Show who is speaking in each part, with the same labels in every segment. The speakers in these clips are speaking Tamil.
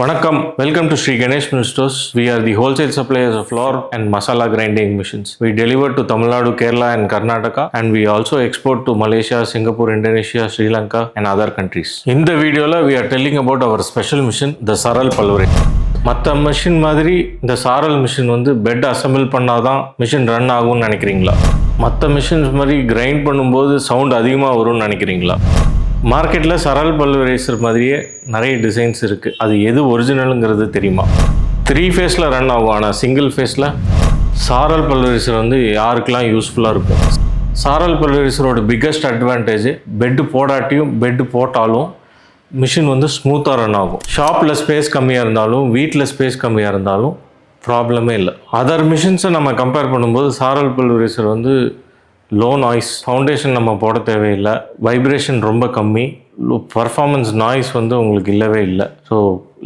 Speaker 1: வணக்கம் welcome to Shri Ganesh mill stores we are the wholesale suppliers of flour and masala grinding machines. We deliver to Tamil Nadu, Kerala and Karnataka and we also export to Malaysia, Singapore, Indonesia, Sri Lanka and other countries. இந்த வீடியோவில் we are telling about our special machine, the Saral Pulverizer. மற்ற மிஷின் மாதிரி இந்த சாரல் மிஷின் வந்து பெட் அசம்பிள் பண்ணாதான் மிஷின் ரன் ஆகும்னு நினைக்கிறீங்களா? மற்ற மிஷின்ஸ் மாதிரி கிரைண்ட் பண்ணும்போது சவுண்ட் அதிகமாக வரும்னு நினைக்கிறீங்களா? மார்க்கெட்டில் சரல் பல்வரேசர் மாதிரியே நிறைய டிசைன்ஸ் இருக்குது அது எது ஒரிஜினலுங்கிறது தெரியுமா? த்ரீ ஃபேஸில் ரன் ஆகும். ஆனால் சிங்கிள் ஃபேஸில் சாரல் பல்வரேசர் வந்து யாருக்கெல்லாம் யூஸ்ஃபுல்லாக இருக்கும்? சாரல் பல்வரேசரோட பிக்கஸ்ட் அட்வான்டேஜ் பெட்டு போடாட்டியும் பெட்டு போட்டாலும் மிஷின் வந்து ஸ்மூத்தாக ரன் ஆகும். ஷாப்பில் ஸ்பேஸ் கம்மியாக இருந்தாலும் வீட்டில் ஸ்பேஸ் கம்மியாக இருந்தாலும் ப்ராப்ளமே இல்லை. அதர் மிஷின்ஸை நம்ம கம்பேர் பண்ணும்போது சாரல் பல்வரிசர் வந்து லோ நாய்ஸ் ஃபவுண்டேஷன் நம்ம போட தேவையில்லை. வைப்ரேஷன் ரொம்ப கம்மி. பர்ஃபார்மன்ஸ் நாய்ஸ் வந்து உங்களுக்கு இல்லவே இல்லை. ஸோ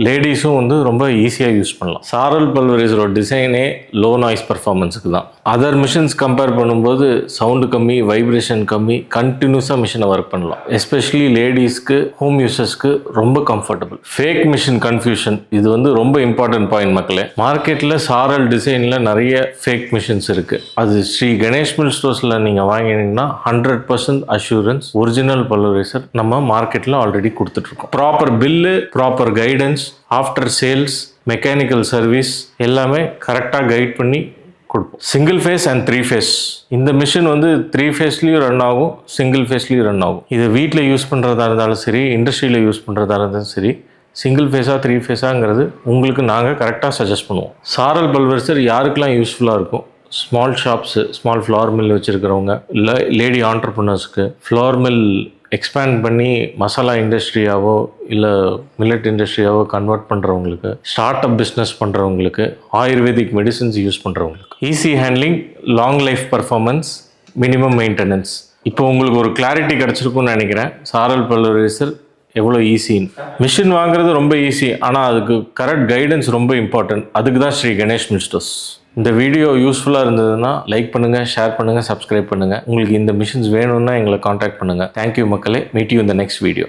Speaker 1: லேடிஸும் வந்து ரொம்ப ஈஸியாக யூஸ் பண்ணலாம். சாரல் பல்வரைசரோட டிசைனே லோ நாய்ஸ் பர்ஃபார்மன்ஸுக்கு தான். அதர் மிஷின்ஸ் கம்பேர் பண்ணும்போது சவுண்டு கம்மி வைப்ரேஷன் கம்மி கண்டினியூஸாக மிஷினை ஒர்க் பண்ணலாம். எஸ்பெஷலி லேடிஸ்க்கு ஹோம் யூசர்ஸ்க்கு ரொம்ப கம்ஃபர்டபுள் ஃபேக் மிஷின் கன்ஃபியூஷன் இது வந்து ரொம்ப இம்பார்ட்டன்ட் பாயிண்ட் மக்களே. மார்க்கெட்டில் சாரல் டிசைனில் நிறைய ஃபேக் மிஷின்ஸ் இருக்குது அது ஸ்ரீ கணேஷ் மில் ஸ்டோர்ஸில் நீங்கள் வாங்கினீங்கன்னா hundred percent assurance original pulverizer நம்ம மார்க்கெட்டில் ஆல்ரெடி கொடுத்துட்ருக்கோம் proper bill proper guidance after sales mechanical service எல்லாமே கரெக்டாக கைட் பண்ணி கொடுப்போம். Single phase and three phase இந்த மிஷின் வந்து த்ரீ ஃபேஸ்லேயும் ரன் ஆகும் சிங்கிள் ஃபேஸ்லேயும் ரன் ஆகும். இது வீட்டில் யூஸ் பண்ணுறதா இருந்தாலும் சரி இண்டஸ்ட்ரியில் யூஸ் பண்ணுறதா இருந்தாலும் சரி சிங்கிள் ஃபேஸாக த்ரீ ஃபேஸாங்கிறது உங்களுக்கு நாங்கள் கரெக்டாக சஜஸ்ட் பண்ணுவோம். சாரல் பல்வர்சர் யாருக்கெல்லாம் யூஸ்ஃபுல்லாக இருக்கும்? Small shops small flour mill வச்சுருக்கிறவங்க இல்லை லேடி ஆண்டர்பிரினர்ஸ்க்கு ஃப்ளவர் மில் எக்ஸ்பேண்ட் பண்ணி மசாலா இண்டஸ்ட்ரியாவோ இல்லை மில்லட் இண்டஸ்ட்ரியாவோ கன்வெர்ட் பண்ணுறவங்களுக்கு ஸ்டார்ட் அப் பிஸ்னஸ் பண்ணுறவங்களுக்கு ஆயுர்வேதிக் மெடிசின்ஸ் யூஸ் பண்ணுறவங்களுக்கு easy handling long life performance minimum maintenance இப்போ உங்களுக்கு ஒரு கிளாரிட்டி கிடச்சிருக்கும்னு நினைக்கிறேன். சாரல் பல்வரைசர் எவ்வளோ ஈஸின்னு மிஷின் வாங்குறது ரொம்ப ஈஸி ஆனால் அதுக்கு கரெக்ட் கைடன்ஸ் ரொம்ப இம்பார்ட்டன்ட் அதுக்கு தான் ஸ்ரீ கணேஷ் மிஸ்டோஸ் இந்த வீடியோ யூஸ்ஃபுல்லாக இருந்ததுன்னா லைக் பண்ணுங்கள் ஷேர் பண்ணுங்கள் சப்ஸ்கிரைப் பண்ணுங்கள் உங்களுக்கு இந்த மிஷின்ஸ் வேணும்னா எங்களை காண்டாக்ட் பண்ணுங்கள் தேங்க்யூ மக்களே. மீட் யூ இந்த நெக்ஸ்ட் வீடியோ